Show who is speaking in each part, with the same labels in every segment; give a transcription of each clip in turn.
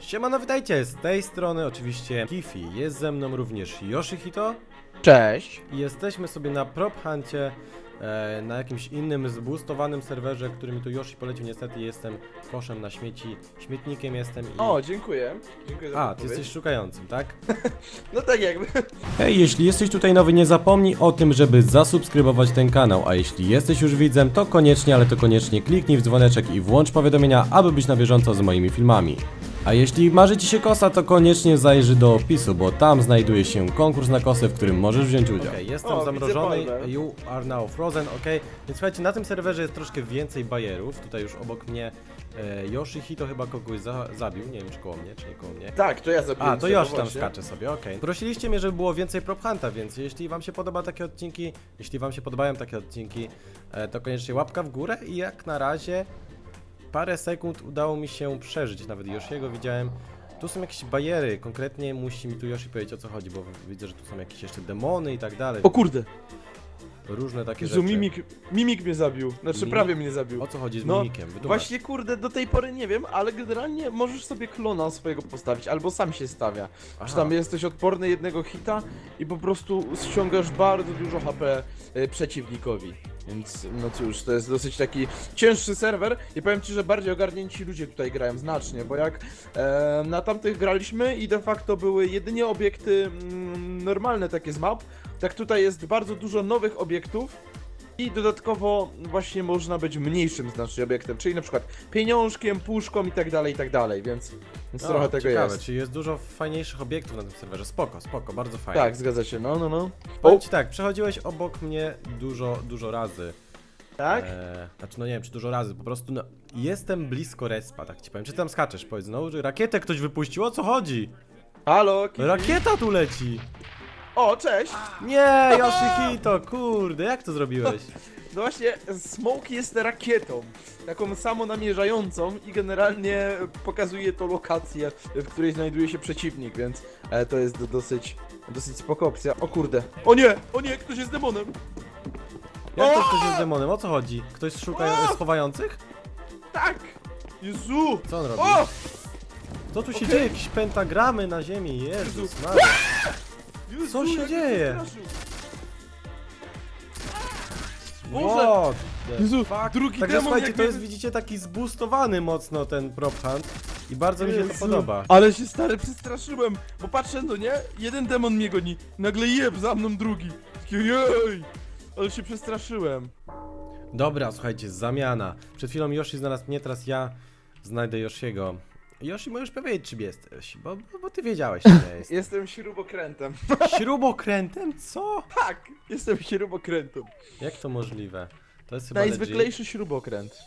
Speaker 1: Siemano, witajcie, z tej strony oczywiście Kifi, jest ze mną również Yoshihito
Speaker 2: Cześć.
Speaker 1: i jesteśmy sobie na prop huncie e, na jakimś innym zboostowanym serwerze, który mi tu Yoshi polecił, niestety jestem koszem na śmieci, śmietnikiem jestem i...
Speaker 2: O, dziękuję. Dziękuję za
Speaker 1: A, ty
Speaker 2: podpowiedź.
Speaker 1: jesteś szukającym, tak?
Speaker 2: No tak jakby.
Speaker 1: Hej, jeśli jesteś tutaj nowy, nie zapomnij o tym, żeby zasubskrybować ten kanał, a jeśli jesteś już widzem, to koniecznie, ale to koniecznie kliknij w dzwoneczek i włącz powiadomienia, aby być na bieżąco z moimi filmami. A jeśli marzy Ci się kosa, to koniecznie zajrzyj do opisu, bo tam znajduje się konkurs na kosę, w którym możesz wziąć udział. Okay, jestem
Speaker 2: O,
Speaker 1: zamrożony,
Speaker 2: widzę
Speaker 1: you are now frozen, ok? Więc słuchajcie, na tym serwerze jest troszkę więcej bajerów, tutaj już obok mnie e, Yoshihito chyba kogoś za zabił, nie wiem czy koło mnie, czy nie koło mnie.
Speaker 2: Tak, to ja zabiłem
Speaker 1: A, to Josh tam
Speaker 2: właśnie.
Speaker 1: skacze sobie, okej. Prosiliście mnie, żeby było więcej prop hunta, więc jeśli wam się podoba takie odcinki, jeśli wam się podobają takie odcinki, e, to koniecznie łapka w górę i jak na razie parę sekund udało mi się przeżyć, nawet Yoshiego widziałem. Tu są jakieś bariery, konkretnie musi mi tu Yoshi powiedzieć o co chodzi, bo widzę, że tu są jakieś jeszcze demony i tak dalej.
Speaker 2: O kurde,
Speaker 1: Różne takie
Speaker 2: Jezu,
Speaker 1: rzeczy.
Speaker 2: mimik, mimik mnie zabił. Znaczy
Speaker 1: Mimik?
Speaker 2: prawie mnie zabił.
Speaker 1: O co chodzi z
Speaker 2: No,
Speaker 1: mimikiem? Wydumaj.
Speaker 2: Właśnie kurde, do tej pory nie wiem, ale generalnie możesz sobie klona swojego postawić, albo sam się stawia.
Speaker 1: Aha.
Speaker 2: Czy tam jesteś odporny jednego hita i po prostu ściągasz bardzo dużo HP y, przeciwnikowi. Więc no cóż, to jest dosyć taki cięższy serwer i powiem ci, że bardziej ogarnięci ludzie tutaj grają znacznie, bo jak e, na tamtych graliśmy i de facto były jedynie obiekty mm, normalne takie z map, tak tutaj jest bardzo dużo nowych obiektów i dodatkowo właśnie można być mniejszym znacznie obiektem, czyli na przykład pieniążkiem, puszką i tak dalej, i tak dalej, więc, więc
Speaker 1: O,
Speaker 2: trochę tego
Speaker 1: ciekawe,
Speaker 2: jest.
Speaker 1: czyli jest dużo fajniejszych obiektów na tym serwerze. Spoko, spoko, bardzo fajnie.
Speaker 2: Tak, zgadza się, no, no, no.
Speaker 1: Powiem
Speaker 2: O,
Speaker 1: ci tak, przechodziłeś obok mnie dużo, dużo razy.
Speaker 2: tak?
Speaker 1: E, znaczy, no nie wiem, czy dużo razy, po prostu no, jestem blisko respa, tak ci powiem. Czy tam skaczesz? Powiedz znowu, że rakietę ktoś wypuścił, o co chodzi?
Speaker 2: Halo?
Speaker 1: Rakieta tu leci!
Speaker 2: O, cześć!
Speaker 1: Nie, Yoshihito, kurde, jak to zrobiłeś?
Speaker 2: No właśnie, Smoke jest rakietą, taką samonamierzającą i generalnie pokazuje to lokację, w której znajduje się przeciwnik, więc e, to jest do, dosyć, dosyć spoko opcja. O kurde, o nie, o nie, ktoś jest demonem!
Speaker 1: Jak to ktoś jest demonem, o co chodzi? Ktoś szuka schowających?
Speaker 2: Tak! Jezu!
Speaker 1: Co on robi?
Speaker 2: O!
Speaker 1: Co tu się
Speaker 2: Okej.
Speaker 1: dzieje? Jakieś pentagramy na ziemi, Jezus. Maria. Co się dzieje?
Speaker 2: Boże!
Speaker 1: What the
Speaker 2: Jezu,
Speaker 1: fuck?
Speaker 2: drugi
Speaker 1: Także
Speaker 2: demon
Speaker 1: słuchajcie,
Speaker 2: jak
Speaker 1: to
Speaker 2: mnie-
Speaker 1: jest, widzicie, taki zboostowany mocno ten prop hunt i bardzo mi się to
Speaker 2: Jezu.
Speaker 1: podoba.
Speaker 2: Ale się stary przestraszyłem, bo patrzę, no nie? Jeden demon mnie goni, nagle jeb za mną drugi. Jej! Ale się przestraszyłem.
Speaker 1: Dobra, słuchajcie, zamiana. Przed chwilą Yoshi znalazł mnie, teraz ja znajdę Yoshiego. Yoshi, możesz powiedzieć, czym jesteś, bo, bo, bo ty wiedziałeś, czym ja jestem.
Speaker 2: Jestem śrubokrętem.
Speaker 1: Śrubokrętem? Co?
Speaker 2: Tak, jestem śrubokrętem.
Speaker 1: Jak to możliwe? To jest chyba legit.
Speaker 2: Najzwyklejszy śrubokręt.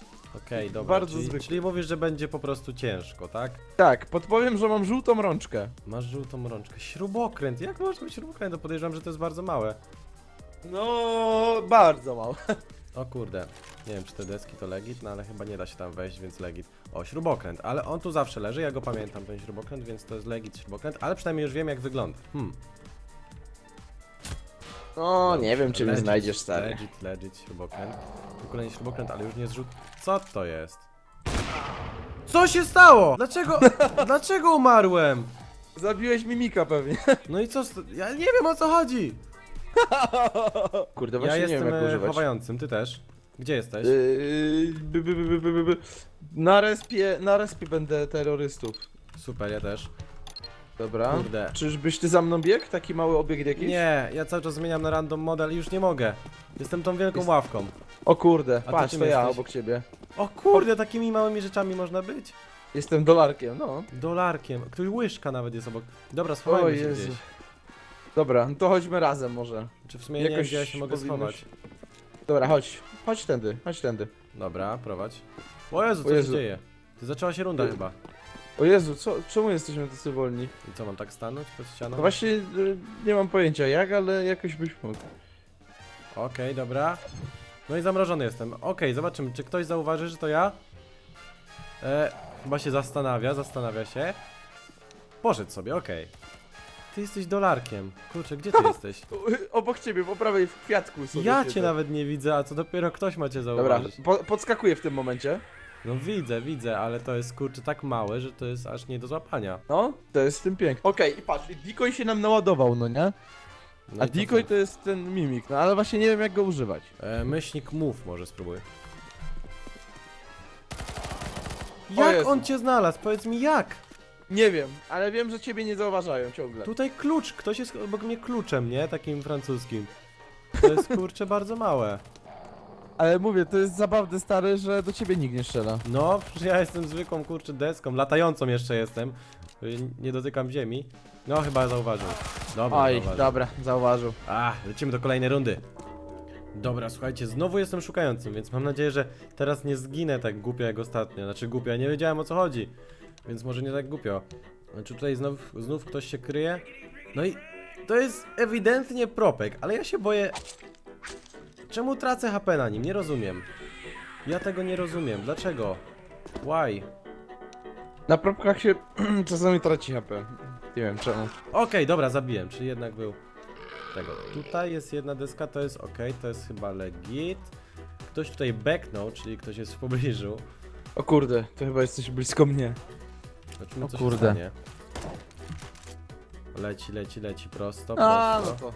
Speaker 1: Okej, dobra,
Speaker 2: Bardzo
Speaker 1: czyli,
Speaker 2: zwykły.
Speaker 1: czyli mówisz, że będzie po prostu ciężko, tak?
Speaker 2: Tak, podpowiem, że mam żółtą rączkę.
Speaker 1: Masz żółtą rączkę. Śrubokręt, jak może być śrubokręt? To podejrzewam, że to jest bardzo małe.
Speaker 2: No, bardzo mało.
Speaker 1: O kurde, nie wiem czy te deski to legit, no ale chyba nie da się tam wejść, więc legit. O, śrubokręt, ale on tu zawsze leży, ja go pamiętam, ten śrubokręt, więc to jest legit śrubokręt, ale przynajmniej już wiem jak wygląda. Hmm.
Speaker 2: No, nie wiem, czy mnie
Speaker 1: Legit,
Speaker 2: znajdziesz, stary.
Speaker 1: Legit, legit, śrubokręt. Tu kolejny śrubokręt, ale już nie zrzut. Co to jest? Co się stało? Dlaczego, dlaczego umarłem?
Speaker 2: Zabiłeś mimika pewnie.
Speaker 1: No i co, ja nie wiem o co chodzi.
Speaker 2: Kurde,
Speaker 1: Ja
Speaker 2: właśnie nie
Speaker 1: jestem
Speaker 2: wiem, jak
Speaker 1: e,
Speaker 2: używać.
Speaker 1: chowającym, ty też. Gdzie jesteś?
Speaker 2: Yy, by, by, by, by, by, by. Na respie, na respie będę terrorystów.
Speaker 1: Super, ja też.
Speaker 2: Dobra.
Speaker 1: Kurde.
Speaker 2: Czyżbyś ty za mną biegł? Taki mały obiekt jakiś?
Speaker 1: Nie, ja cały czas zmieniam na random model i już nie mogę. Jestem tą wielką
Speaker 2: Jest-
Speaker 1: ławką.
Speaker 2: O kurde,
Speaker 1: ty
Speaker 2: patrz, to ja
Speaker 1: jesteś?
Speaker 2: obok ciebie.
Speaker 1: O kurde, takimi małymi rzeczami można być.
Speaker 2: Jestem dolarkiem, no.
Speaker 1: Dolarkiem, który łyżka nawet jest obok. Dobra, schowajmy
Speaker 2: O
Speaker 1: się
Speaker 2: Jezu.
Speaker 1: gdzieś.
Speaker 2: Dobra, no to chodźmy razem może.
Speaker 1: Czy w sumie nie wiem,
Speaker 2: Jakoś
Speaker 1: gdzie ja się mogę
Speaker 2: powinno
Speaker 1: schować.
Speaker 2: Dobra, chodź. Chodź tędy, chodź tędy.
Speaker 1: Dobra, prowadź. O Jezu, co
Speaker 2: O Jezu.
Speaker 1: się dzieje? Ty zaczęła się runda chyba.
Speaker 2: O Jezu, co, czemu jesteśmy tacy wolni?
Speaker 1: I co, mam tak stanąć pod ścianą?
Speaker 2: No właśnie, y, nie mam pojęcia jak, ale jakoś byś mógł.
Speaker 1: Okej, dobra. No i zamrożony jestem. Okej, zobaczymy, czy ktoś zauważy, że to ja? E, chyba się zastanawia, zastanawia się. Poszedł sobie, okej. Ty jesteś dolarkiem. Kurczę, gdzie ty jesteś?
Speaker 2: Obok ciebie, po prawej w kwiatku sobie
Speaker 1: Ja
Speaker 2: siedzę.
Speaker 1: cię nawet nie widzę, a co dopiero ktoś ma cię
Speaker 2: Dobra,
Speaker 1: zauważyć.
Speaker 2: po, podskakuję w tym momencie.
Speaker 1: No widzę, widzę, ale to jest kurczę tak małe, że to jest aż nie do złapania.
Speaker 2: No, to jest w tym piękne. Okej, i patrz, i decoy się nam naładował, no nie?
Speaker 1: No
Speaker 2: A
Speaker 1: i co
Speaker 2: decoy
Speaker 1: to?
Speaker 2: to jest ten mimik, no ale właśnie nie wiem jak go używać.
Speaker 1: E, myślnik move może spróbuj. Jak
Speaker 2: Jezu.
Speaker 1: on cię znalazł? Powiedz mi jak?
Speaker 2: Nie wiem, ale wiem, że ciebie nie zauważają ciągle.
Speaker 1: Tutaj klucz, ktoś jest obok mnie kluczem, nie? Takim francuskim. To jest kurczę bardzo małe.
Speaker 2: Ale mówię, to jest zabawne stary, że do ciebie nikt nie strzela.
Speaker 1: No, przecież ja jestem zwykłą kurczę deską, latającą jeszcze jestem. Nie dotykam ziemi. No chyba zauważył. Dobra,
Speaker 2: Oj,
Speaker 1: zauważył.
Speaker 2: dobra, zauważył.
Speaker 1: A, lecimy do kolejnej rundy. Dobra, słuchajcie, znowu jestem szukającym, więc mam nadzieję, że teraz nie zginę tak głupio jak ostatnio. Znaczy głupio, ja nie wiedziałem o co chodzi, więc może nie tak głupio. Znaczy tutaj znów, znów ktoś się kryje. No i to jest ewidentnie propek, ale ja się boję... Czemu tracę HP na nim? Nie rozumiem. Ja tego nie rozumiem. Dlaczego? Why?
Speaker 2: Na propkach się czasami traci HP. Nie wiem czemu.
Speaker 1: Okej, dobra, zabiłem, czyli jednak był tego. Tutaj jest jedna deska, to jest ok, to jest chyba legit. Ktoś tutaj backnął, czyli ktoś jest w pobliżu.
Speaker 2: O kurde, to chyba jesteś blisko mnie.
Speaker 1: Zobaczymy,
Speaker 2: O
Speaker 1: co
Speaker 2: kurde.
Speaker 1: się stanie. Leci, leci, leci prosto,
Speaker 2: A, no
Speaker 1: prosto.
Speaker 2: to.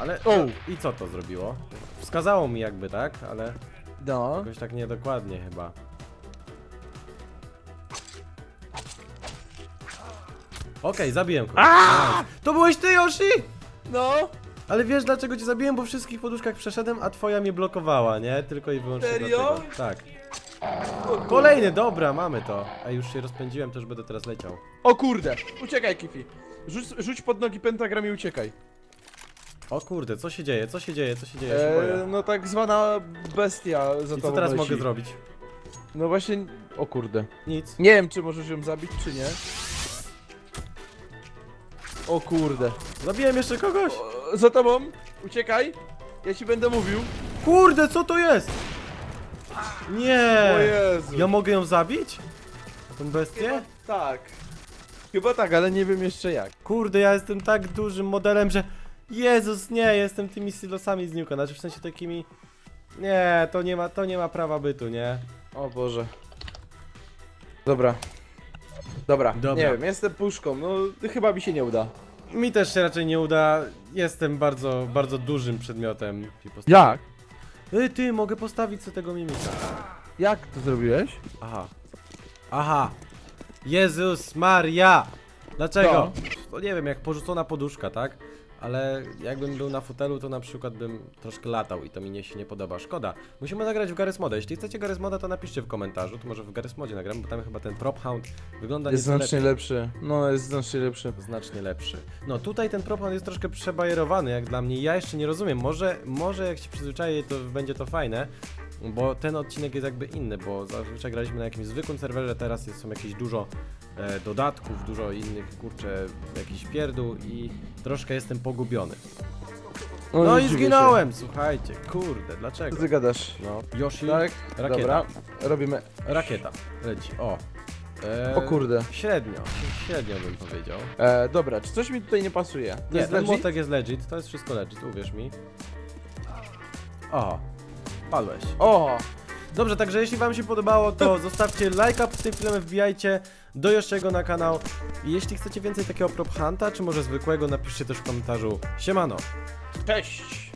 Speaker 1: Ale,
Speaker 2: O!
Speaker 1: i co to zrobiło? Wskazało mi jakby, tak? Ale
Speaker 2: No.
Speaker 1: jakoś tak niedokładnie chyba. Okej, zabiłem kogoś. Nice. To byłeś ty, Yoshi!
Speaker 2: No.
Speaker 1: Ale wiesz dlaczego cię zabiłem? Bo wszystkich poduszkach przeszedłem, a twoja mnie blokowała, nie? Tylko i wyłącznie
Speaker 2: Serio?
Speaker 1: dlatego. Tak. Kolejny, dobra, mamy to. A już się rozpędziłem, to już będę teraz leciał.
Speaker 2: O kurde, uciekaj Kifi. Rzuć, rzuć pod nogi pentagram i uciekaj.
Speaker 1: O kurde, co się dzieje? Co się dzieje? Co się dzieje? Ja się
Speaker 2: Eee,
Speaker 1: boję.
Speaker 2: no tak zwana bestia za
Speaker 1: I
Speaker 2: tobą
Speaker 1: co teraz
Speaker 2: leci.
Speaker 1: mogę zrobić?
Speaker 2: No właśnie, o kurde.
Speaker 1: Nic.
Speaker 2: Nie wiem czy możesz ją zabić czy nie. O kurde.
Speaker 1: Zabiłem jeszcze kogoś!
Speaker 2: O, za tobą, uciekaj. Ja ci będę mówił.
Speaker 1: Kurde, co to jest? Nie!
Speaker 2: O Jezu.
Speaker 1: Ja mogę ją zabić? Tą
Speaker 2: Chyba
Speaker 1: bestię?
Speaker 2: tak. Chyba tak, ale nie wiem jeszcze jak.
Speaker 1: Kurde, ja jestem tak dużym modelem, że... Jezus, nie, jestem tymi silosami z Nuka, znaczy w sensie takimi... Nie, to nie ma, to nie ma prawa bytu, nie?
Speaker 2: O Boże. Dobra. Dobra,
Speaker 1: Dobra.
Speaker 2: nie wiem, jestem puszką, no chyba mi się nie uda.
Speaker 1: Mi też się raczej nie uda. Jestem bardzo, bardzo dużym przedmiotem.
Speaker 2: Jak?
Speaker 1: Ej, ty, mogę postawić sobie tego mimika.
Speaker 2: Jak to zrobiłeś?
Speaker 1: Aha. Aha. Jezus Maria! Dlaczego? No nie wiem, jak porzucona poduszka, tak? Ale jakbym był na fotelu, to na przykład bym troszkę latał i to mi nie, się nie podoba. Szkoda. Musimy nagrać w Garry's Moda. Jeśli chcecie Garry's Moda, to napiszcie w komentarzu. To może w Garry's Modzie nagram, bo tam chyba ten Prop Hound wygląda
Speaker 2: Jest
Speaker 1: nieco
Speaker 2: znacznie
Speaker 1: lepiej.
Speaker 2: lepszy. No, jest znacznie lepszy.
Speaker 1: Znacznie lepszy. No tutaj ten Prop Hound jest troszkę przebajerowany, jak dla mnie. Ja jeszcze nie rozumiem. Może, może jak się przyzwyczaję, to będzie to fajne. Bo ten odcinek jest jakby inny, bo zazwyczaj graliśmy na jakimś zwykłym serwerze, teraz jest, są jakieś dużo dodatków, dużo innych, kurczę, jakiś pierdół i troszkę jestem pogubiony. No
Speaker 2: nie
Speaker 1: i zginąłem, słuchajcie, kurde, dlaczego?
Speaker 2: Co ty gadasz?
Speaker 1: No, Yoshi,
Speaker 2: Tak?
Speaker 1: rakieta,
Speaker 2: Dobra, robimy.
Speaker 1: rakieta, leci, o. E,
Speaker 2: O kurde.
Speaker 1: Średnio, średnio bym powiedział.
Speaker 2: E, dobra, czy coś mi tutaj nie pasuje? To
Speaker 1: Nie,
Speaker 2: jest
Speaker 1: ten
Speaker 2: legit?
Speaker 1: młotek jest legit, to jest wszystko legit, uwierz mi. O, padłeś.
Speaker 2: O!
Speaker 1: Dobrze, także jeśli wam się podobało, to zostawcie lajka pod tym filmem, wbijajcie do Yoshego na kanał. I jeśli chcecie więcej takiego prop hunta, czy może zwykłego, napiszcie też w komentarzu. Siemano!
Speaker 2: Cześć!